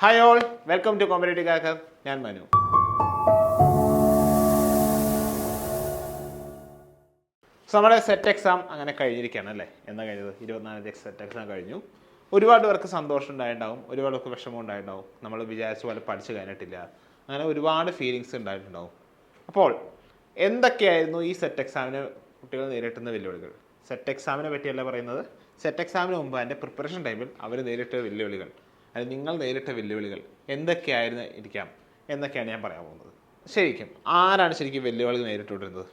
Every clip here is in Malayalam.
Hi all welcome to competitive cracker ഞാൻ മനു. സോ നമ്മുടെ സെറ്റ് എക്സാം അങ്ങനെ കഴിഞ്ഞിരിക്കുകയാണ് അല്ലേ? എന്നാ കഴിഞ്ഞത്? ഇരുപത്തിനാലാം തീയതി സെറ്റ് എക്സാം കഴിഞ്ഞു. ഒരുപാട് പേർക്ക് സന്തോഷം ഉണ്ടായിട്ടുണ്ടാവും ഒരുപാട് പേർക്ക് വിഷമം ഉണ്ടായിട്ടുണ്ടാവും. നമ്മൾ വിചാരിച്ച പോലെ പഠിച്ചു കഴിഞ്ഞിട്ടില്ല. അങ്ങനെ ഒരുപാട് ഫീലിങ്സ് ഉണ്ടായിട്ടുണ്ടാവും. അപ്പോൾ എന്തൊക്കെയായിരുന്നു ഈ സെറ്റ് എക്സാമിന് കുട്ടികൾ നേരിട്ടുന്ന വെല്ലുവിളികൾ? സെറ്റ് എക്സാമിനെ പറ്റിയല്ല പറയുന്നത്. സെറ്റ് എക്സാമിന് മുമ്പ് അതിന്റെ പ്രിപ്പറേഷൻ ടൈമിൽ അവർ നേരിട്ട വെല്ലുവിളികൾ. അത് നിങ്ങൾ നേരിട്ട വെല്ലുവിളികൾ. എന്തൊക്കെയായിരുന്നു ഇരിക്കാം? എന്നൊക്കെയാണ് ഞാൻ പറയാൻ പോകുന്നത്. ശരിക്കും ആരാണ് ശരിക്കും വെല്ലുവിളികൾ നേരിട്ടുകൊണ്ടിരുന്നത്?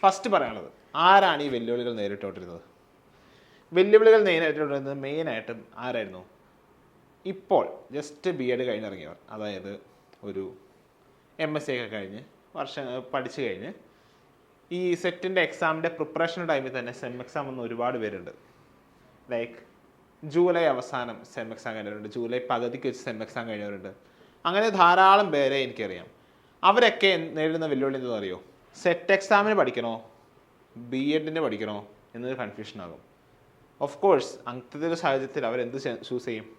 ഫസ്റ്റ് പറയാനുള്ളത് ആരാണ് ഈ വെല്ലുവിളികൾ നേരിട്ടുകൊണ്ടിരുന്നത്? വെല്ലുവിളികൾ നേരിട്ടുകൊണ്ടിരുന്നത് മെയിനായിട്ടും ആരായിരുന്നു? ഇപ്പോൾ ജസ്റ്റ് ബി എഡ് കഴിഞ്ഞിറങ്ങിയവർ. അതായത് ഒരു എം എസ് സി ഒക്കെ കഴിഞ്ഞ് വർഷം പഠിച്ചു കഴിഞ്ഞ് ഈ സെറ്റിന്റെ എക്സാമിന്റെ പ്രിപ്പറേഷൻ ടൈമിൽ തന്നെ സെം എക്സാം വന്ന ഒരുപാട് പേരുണ്ട്. ലൈക്ക് ജൂലൈ അവസാനം സെം എക്സാം കഴിഞ്ഞവരുണ്ട്. ജൂലൈ പകുതിക്ക് വെച്ച് സെം എക്സാം കഴിഞ്ഞവരുണ്ട്. അങ്ങനെ ധാരാളം പേരെ എനിക്കറിയാം. അവരൊക്കെ നേരിടുന്ന വെല്ലുവിളി എന്താ അറിയോ സെറ്റ് എക്സാമിന് പഠിക്കണോ? ബി എഡിന് പഠിക്കണോ? എന്നൊരു കൺഫ്യൂഷൻ ആകും. ഓഫ് കോഴ്സ് അങ്ങനത്തെ ഒരു സാഹചര്യത്തിൽ അവരെന്ത് ചൂസ് ചെയ്യും?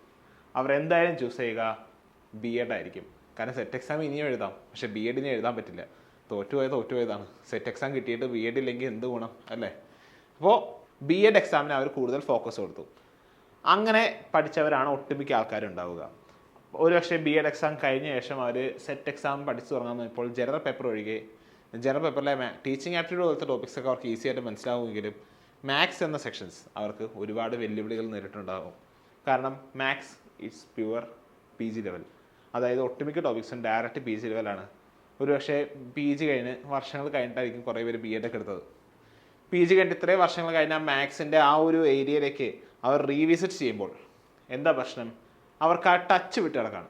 അവരെന്തായാലും ചൂസ് ചെയ്യുക ബി എഡ് ആയിരിക്കും. കാരണം സെറ്റ് എക്സാം ഇനിയും എഴുതാം. പക്ഷെ ബി എഡിന് എഴുതാൻ പറ്റില്ല. തോറ്റുപോയത് തോറ്റുപോയതാണ്. സെറ്റ് എക്സാം കിട്ടിയിട്ട് ബി എഡ് ഇല്ലെങ്കിൽ എന്ത് ഗുണം? അല്ലേ? അപ്പോൾ ബി എഡ് എക്സാമിന് അവർ കൂടുതൽ ഫോക്കസ് കൊടുത്തു. അങ്ങനെ പഠിച്ചവരാണ് ഒട്ടുമിക്ക ആൾക്കാരുണ്ടാവുക. ഒരുപക്ഷെ ബി എഡ് എക്സാം കഴിഞ്ഞ ശേഷം അവർ സെറ്റ് എക്സാം പഠിച്ചു തുടങ്ങുന്ന. ഇപ്പോൾ ജനറൽ പേപ്പർ ഒഴികെ ജനറൽ പേപ്പറിലെ ടീച്ചിങ് ആപ്റ്റിറ്റ്യൂഡ് പോലത്തെ ടോപ്പിക്സ് ഒക്കെ അവർക്ക് ഈസി ആയിട്ട് മനസ്സിലാവുമെങ്കിലും മാത്സ് എന്ന സെക്ഷൻസ് അവർക്ക് ഒരുപാട് വെല്ലുവിളികൾ നേരിട്ടുണ്ടാകും. കാരണം maths it's pure P G level അതായത് ഒട്ടുമിക്ക ടോപ്പിക്സും ഡയറക്റ്റ് പി ജി ലെവലാണ് ഒരുപക്ഷെ പി ജി കഴിഞ്ഞ് വർഷങ്ങൾ കഴിഞ്ഞിട്ടായിരിക്കും കുറേ പേര് ബി എഡ് ഒക്കെ എടുത്തത്. പി ജി കഴിഞ്ഞിട്ട് ഇത്രയും വർഷങ്ങൾ കഴിഞ്ഞാൽ മാത്സിന്റെ ആ ഒരു ഏരിയയിലേക്ക് അവർ റീവിസിറ്റ് ചെയ്യുമ്പോൾ എന്താ പ്രശ്നം? അവർക്ക് ആ ടച്ച് വിട്ട് കിടക്കാണ്.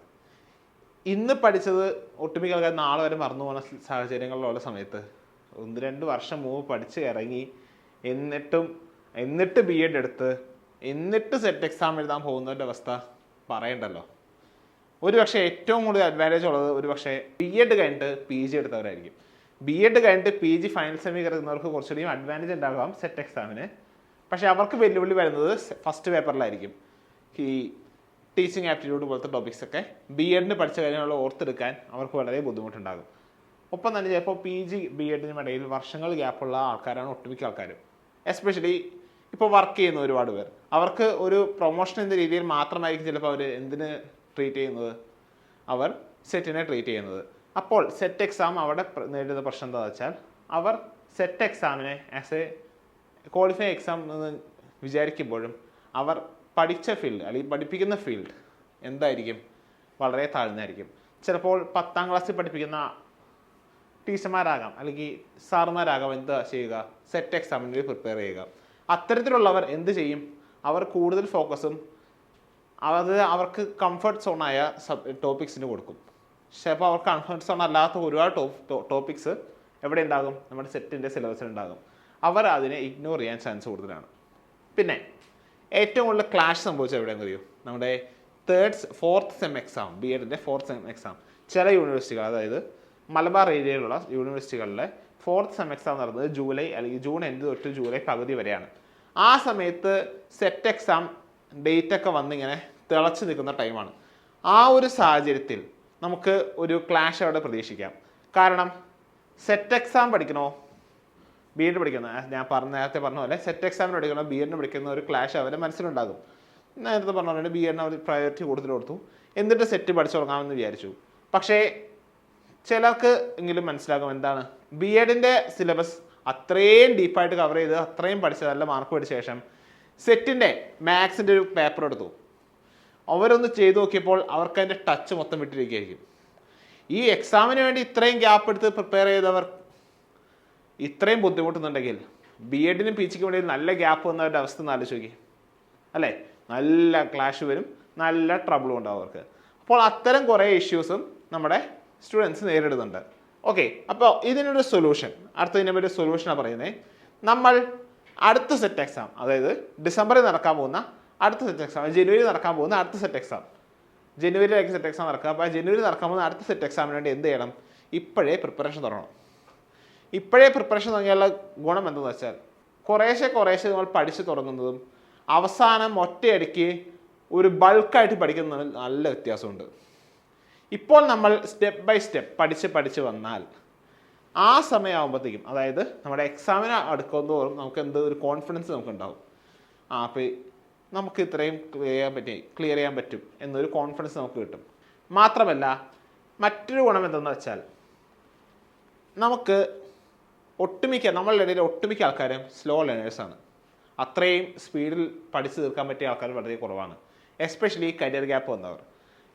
ഇന്ന് പഠിച്ചത് ഒട്ടുമിക്ക ആൾക്കാർ നാളെ വരെ മറന്നു പോകുന്ന സാഹചര്യങ്ങളിലുള്ള സമയത്ത്. ഒന്ന് രണ്ട് വർഷം മൂവ് പഠിച്ച് ഇറങ്ങി എന്നിട്ടും എന്നിട്ട് ബി എഡ് എടുത്ത് എന്നിട്ട് സെറ്റ് എക്സാം എഴുതാൻ പോകുന്നവരുടെ അവസ്ഥ പറയണ്ടല്ലോ. ഒരു പക്ഷേ ഏറ്റവും കൂടുതൽ അഡ്വാന്റേജ് ഉള്ളത് ഒരു പക്ഷേ ബി എഡ് കഴിഞ്ഞിട്ട് പി ജി എടുത്തവരായിരിക്കും. ബി എഡ് കഴിഞ്ഞിട്ട് പി ജി ഫൈനൽ സെമി കിടക്കുന്നവർക്ക് കുറച്ചുകൂടി അഡ്വാന്റേജ് ഉണ്ടാകാം സെറ്റ് എക്സാമിന് പക്ഷേ അവർക്ക് വെല്ലുവിളി വരുന്നത് ഫസ്റ്റ് പേപ്പറിലായിരിക്കും ഈ ടീച്ചിങ് ആപ്റ്റിറ്റ്യൂഡ് പോലത്തെ ടോപ്പിക്സ് ഒക്കെ ബി എഡിന് പഠിച്ച കാര്യങ്ങൾ ഓർത്തെടുക്കാൻ അവർക്ക് വളരെ ബുദ്ധിമുട്ടുണ്ടാകും. ഒപ്പം തന്നെ ചിലപ്പോൾ പി ജി ബി എഡിനും ഇടയിൽ വർഷങ്ങൾ ഗ്യാപ്പുള്ള ആൾക്കാരാണ് ഒട്ടുമിക്ക ആൾക്കാരും. എസ്പെഷ്യലി ഇപ്പോൾ വർക്ക് ചെയ്യുന്ന ഒരുപാട് പേർ. അവർക്ക് ഒരു പ്രൊമോഷൻ എന്ന രീതിയിൽ മാത്രമായിരിക്കും ചിലപ്പോൾ അവർ എന്തിന് ട്രീറ്റ് ചെയ്യുന്നത്? അവർ സെറ്റിനെ ട്രീറ്റ് ചെയ്യുന്നത്. അപ്പോൾ സെറ്റ് എക്സാം അവിടെ നേരിടുന്ന പ്രശ്നം എന്താണെന്ന് വെച്ചാൽ അവർ സെറ്റ് എക്സാമിനെ ആസ് എ ക്വാളിഫൈ എക്സാം എന്ന് വിചാരിക്കുമ്പോഴും അവർ പഠിച്ച ഫീൽഡ് അല്ലെങ്കിൽ പഠിപ്പിക്കുന്ന ഫീൽഡ് എന്തായിരിക്കും? വളരെ താഴ്ന്നതായിരിക്കും. ചിലപ്പോൾ പത്താം ക്ലാസ്സിൽ പഠിപ്പിക്കുന്ന ടീച്ചർമാരാകാം അല്ലെങ്കിൽ സാറുമാരാകാം എന്താ ചെയ്യുക? സെറ്റ് എക്സാമിന് പ്രിപ്പയർ ചെയ്യുക. അത്തരത്തിലുള്ളവർ എന്ത് ചെയ്യും? അവർ കൂടുതൽ ഫോക്കസും അത് അവർക്ക് കംഫർട്ട് സോണായ സബ് ടോപ്പിക്സിന് കൊടുക്കും. പക്ഷേ അപ്പോൾ അവർക്ക് കംഫർട്ട് സോൺ അല്ലാത്ത ഒരുപാട് ടോപ്പ് ടോപ്പിക്സ് എവിടെ ഉണ്ടാകും? നമ്മുടെ സെറ്റിന്റെ സിലബസിൽ ഉണ്ടാകും. അവർ അതിനെ ഇഗ്നോർ ചെയ്യാൻ ചാൻസ് കൂടുതലാണ് പിന്നെ ഏറ്റവും കൂടുതൽ ക്ലാഷ് സംഭവിച്ചത് എവിടെയെന്ന് അറിയോ? നമ്മുടെ third fourth sem exam B എഡിന്റെ fourth sem exam ചില യൂണിവേഴ്സിറ്റികൾ അതായത് മലബാർ ഏരിയയിലുള്ള യൂണിവേഴ്സിറ്റികളിലെ ഫോർത്ത് സെം എക്സാം നടന്നത് ജൂലൈ അല്ലെങ്കിൽ ജൂൺ എൻഡ് തൊട്ട് ജൂലൈ പകുതി വരെയാണ്. ആ സമയത്ത് സെറ്റ് എക്സാം ഡേറ്റ് ഒക്കെ വന്നിങ്ങനെ തിളച്ച് നിൽക്കുന്ന ടൈമാണ് ആ ഒരു സാഹചര്യത്തിൽ നമുക്ക് ഒരു ക്ലാഷ് അവിടെ പ്രതീക്ഷിക്കാം. കാരണം സെറ്റ് എക്സാം പഠിക്കണോ? ബി എഡ് പഠിക്കുന്ന. ഞാൻ പറഞ്ഞ നേരത്തെ പറഞ്ഞ പോലെ സെറ്റ് എക്സാമിന് പഠിക്കുന്ന ബി എഡിന് പഠിക്കുന്ന ഒരു ക്ലാഷ് അവരുടെ മനസ്സിലുണ്ടാകും. നേരത്തെ പറഞ്ഞ പോലെ ബി എഡിന് അവർ പ്രയോറിറ്റി കൂടുതൽ കൊടുത്തു. എന്നിട്ട് സെറ്റ് പഠിച്ചു തുടങ്ങാമെന്ന് വിചാരിച്ചു. പക്ഷേ ചിലർക്ക് എങ്കിലും മനസ്സിലാകും എന്താണ്? ബി എഡിന്റെ സിലബസ് അത്രയും ഡീപ്പായിട്ട് കവർ ചെയ്ത് അത്രയും പഠിച്ച നല്ല മാർക്ക് പഠിച്ച ശേഷം സെറ്റിന്റെ മാത്സിന്റെ ഒരു പേപ്പർ എടുത്തു. അവരൊന്ന് ചെയ്തു നോക്കിയപ്പോൾ അവർക്ക് അതിന്റെ ടച്ച് മൊത്തം വിട്ടിരിക്കുകയായിരിക്കും. ഈ എക്സാമിന് വേണ്ടി ഇത്രയും ഗ്യാപ്പ് എടുത്ത് പ്രിപ്പയർ ചെയ്തവർ ഇത്രയും ബുദ്ധിമുട്ടുന്നുണ്ടെങ്കിൽ ബി എഡിനും പി ജിക്കും ഇടയിൽ നല്ല ഗ്യാപ്പ് വന്നവരുടെ അവസ്ഥ ഒന്ന് ആലോചിച്ച് നോക്കി അല്ലേ? നല്ല ക്ലാഷ് വരും നല്ല ട്രബിളും ഉണ്ടാവും അവർക്ക്. അപ്പോൾ അത്തരം കുറേ ഇഷ്യൂസും നമ്മുടെ സ്റ്റുഡൻസ് നേരിടുന്നുണ്ട്. ഓക്കെ അപ്പോൾ ഇതിനൊരു സൊല്യൂഷൻ അടുത്തതിനെ പറ്റി സൊല്യൂഷനാണ് പറയുന്നത് നമ്മൾ അടുത്ത സെറ്റ് എക്സാം അതായത് ഡിസംബറിൽ നടക്കാൻ പോകുന്ന അടുത്ത സെറ്റ് എക്സാം ജനുവരി നടക്കാൻ പോകുന്ന അടുത്ത സെറ്റ് എക്സാം ജനുവരിയിലേക്ക് സെറ്റ് എക്സാം നടക്കുക. അപ്പോൾ ജനുവരി നടക്കാൻ പോകുന്ന അടുത്ത സെറ്റ് എക്സാമിന് വേണ്ടി എന്ത് ചെയ്യണം? ഇപ്പോഴേ പ്രിപ്പറേഷൻ തുടങ്ങണം. ഇപ്പോഴേ പ്രിപ്പറേഷൻ തുടങ്ങിയുള്ള ഗുണം എന്തെന്ന് വെച്ചാൽ കുറേശ്ശെ കുറേശ്ശെ നമ്മൾ പഠിച്ചു തുടങ്ങുന്നതും അവസാനം ഒറ്റയടിക്ക് ഒരു ബൾക്കായിട്ട് പഠിക്കുന്നതിൽ നല്ല വ്യത്യാസമുണ്ട്. ഇപ്പോൾ നമ്മൾ സ്റ്റെപ്പ് ബൈ സ്റ്റെപ്പ് പഠിച്ച് പഠിച്ച് വന്നാൽ ആ സമയമാകുമ്പോഴത്തേക്കും അതായത് നമ്മുടെ എക്സാമിന് അടുക്കുന്തോറും നമുക്ക് എന്ത് ഒരു കോൺഫിഡൻസ് നമുക്ക് ഉണ്ടാവും ആ അപ്പോൾ നമുക്ക് ഇത്രയും ക്ലിയർ ചെയ്യാൻ പറ്റി ക്ലിയർ ചെയ്യാൻ പറ്റും എന്നൊരു കോൺഫിഡൻസ് നമുക്ക് കിട്ടും. മാത്രമല്ല മറ്റൊരു ഗുണം എന്തെന്ന് വെച്ചാൽ നമുക്ക് ഒട്ടുമിക്ക നമ്മളുടെ ഇടയിൽ ഒട്ടുമിക്ക ആൾക്കാരും സ്ലോ ലേണേഴ്സാണ് അത്രയും സ്പീഡിൽ പഠിച്ചു തീർക്കാൻ പറ്റിയ ആൾക്കാർ വളരെ കുറവാണ്. എസ്പെഷ്യലി കരിയർ ഗ്യാപ്പ് വന്നവർ.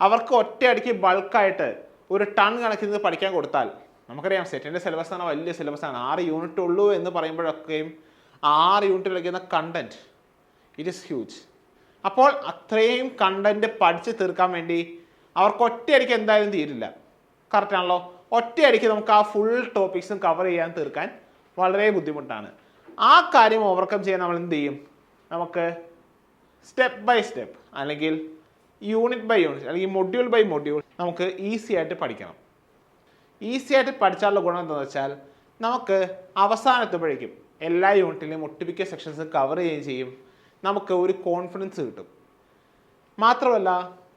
അവർക്ക് ഒറ്റയടിക്ക് ബൾക്കായിട്ട് ഒരു ടൺ കണക്കിന് പഠിക്കാൻ കൊടുത്താൽ നമുക്കറിയാം സെറ്റിന്റെ സിലബസ് ആണ് വലിയ സിലബസ് ആണ്. ആറ് യൂണിറ്റ് ഉള്ളൂ എന്ന് പറയുമ്പോഴൊക്കെയും ആറ് യൂണിറ്റ് കളിക്കുന്ന കണ്ടന്റ് ഇറ്റ് ഈസ് ഹ്യൂജ് അപ്പോൾ അത്രയും കണ്ടന്റ് പഠിച്ച് തീർക്കാൻ വേണ്ടി അവർക്ക് ഒറ്റയടിക്ക് എന്തായാലും തീരില്ല. കറക്റ്റ് ആണല്ലോ? ഒറ്റയടിക്ക് നമുക്ക് ആ ഫുൾ ടോപ്പിക്സും കവർ ചെയ്യാൻ തീർക്കാൻ വളരെ ബുദ്ധിമുട്ടാണ്. ആ കാര്യം ഓവർകം ചെയ്യാൻ നമ്മൾ എന്ത് ചെയ്യും? നമുക്ക് സ്റ്റെപ്പ് ബൈ സ്റ്റെപ്പ് അല്ലെങ്കിൽ യൂണിറ്റ് ബൈ യൂണിറ്റ് അല്ലെങ്കിൽ മൊഡ്യൂൾ ബൈ മൊഡ്യൂൾ നമുക്ക് ഈസി ആയിട്ട് പഠിക്കണം. ഈസി ആയിട്ട് പഠിച്ചാലുള്ള ഗുണം എന്താണെന്ന് വെച്ചാൽ നമുക്ക് അവസാനത്തുമ്പോഴേക്കും എല്ലാ യൂണിറ്റിലും ഒട്ടുമിക്ക സെക്ഷൻസും കവർ ചെയ്യുകയും ചെയ്യും. നമുക്ക് ഒരു കോൺഫിഡൻസ് കിട്ടും. മാത്രമല്ല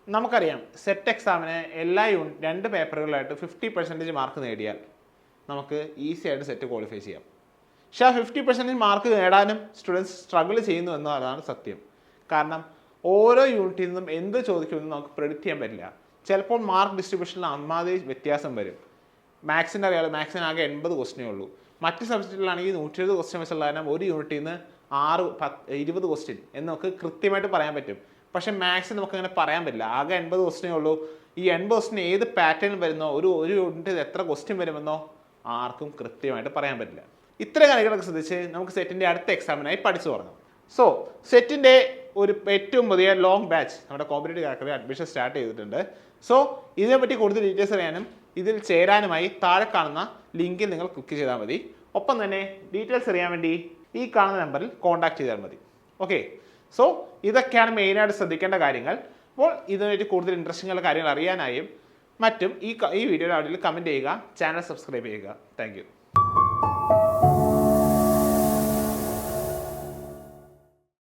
നമുക്കറിയാം സെറ്റ് എക്സാമിന് എല്ലാ യൂണിറ്റ് രണ്ട് പേപ്പറുകളായിട്ട് ഫിഫ്റ്റി പെർസെന്റേജ് മാർക്ക് നേടിയാൽ നമുക്ക് ഈസി ആയിട്ട് സെറ്റ് ക്വാളിഫൈ ചെയ്യാം. പക്ഷേ ആ ഫിഫ്റ്റി പെർസെന്റേജ് മാർക്ക് നേടാനും സ്റ്റുഡൻസ് സ്ട്രഗിൾ ചെയ്യുന്നു എന്നതാണ് സത്യം. കാരണം ഓരോ യൂണിറ്റിൽ നിന്നും എന്ത് ചോദിക്കുമെന്ന് നമുക്ക് പ്രെഡിക്റ്റ് ചെയ്യാൻ പറ്റില്ല. ചിലപ്പോൾ മാർക്ക് ഡിസ്ട്രിബ്യൂഷനിൽ അമ്മാതിരി വ്യത്യാസം വരും. മാത്സിന്റെ അറിയാതെ മാത്സിന് ആകെ എൺപത് ക്വസ്റ്റിനേ ഉള്ളൂ. മറ്റ് സബ്ജക്റ്റിലാണെങ്കിൽ നൂറ്റി എഴുപത് ക്വസ്റ്റ്യൻ വെച്ചുള്ള ഒരു യൂണിറ്റിൽ നിന്ന് ആറ് പത്ത് ഇരുപത് ക്വസ്റ്റ്യൻ എന്നൊക്കെ കൃത്യമായിട്ട് പറയാൻ പറ്റും. പക്ഷേ മാക്സ് നമുക്ക് അങ്ങനെ പറയാൻ പറ്റില്ല. ആകെ എൺപത് ക്വസ്റ്റിനേ ഉള്ളൂ. ഈ എൺപത് ക്വസ്റ്റിന് ഏത് പാറ്റേൺ വരുന്നോ ഒരു ഒരു യൂണിറ്റ് എത്ര ക്വസ്റ്റ്യൻ വരുമെന്നോ ആർക്കും കൃത്യമായിട്ട് പറയാൻ പറ്റില്ല. ഇത്തരം കാര്യങ്ങളൊക്കെ ശ്രദ്ധിച്ച് നമുക്ക് സെറ്റിന്റെ അടുത്ത എക്സാമിനായി പഠിച്ചു തുടങ്ങാം. സോ സെറ്റിന്റെ ഒരു ഏറ്റവും പുതിയ ലോങ് ബാച്ച് നമ്മുടെ കോമ്പറ്റേറ്റീവ് കാറ്റഗറി അഡ്മിഷൻ സ്റ്റാർട്ട് ചെയ്തിട്ടുണ്ട്. സോ ഇതിനെപ്പറ്റി കൂടുതൽ ഡീറ്റെയിൽസ് അറിയാനും ഇതിൽ ചേരാനുമായി താഴെ കാണുന്ന ലിങ്കിൽ നിങ്ങൾ ക്ലിക്ക് ചെയ്താൽ മതി. ഒപ്പം തന്നെ ഡീറ്റെയിൽസ് അറിയാൻ വേണ്ടി ഈ കാണുന്ന നമ്പറിൽ കോൺടാക്ട് ചെയ്താൽ മതി. ഓക്കെ സോ ഇതൊക്കെയാണ് മെയിനായിട്ട് ശ്രദ്ധിക്കേണ്ട കാര്യങ്ങൾ. അപ്പോൾ ഇതിനായിട്ട് കൂടുതൽ ഇൻട്രസ്റ്റിംഗ് ഉള്ള കാര്യങ്ങൾ അറിയാനായും മറ്റും ഈ ഈ വീഡിയോയുടെ അവിടെ കമന്റ് ചെയ്യുക ചാനൽ സബ്സ്ക്രൈബ് ചെയ്യുക. താങ്ക്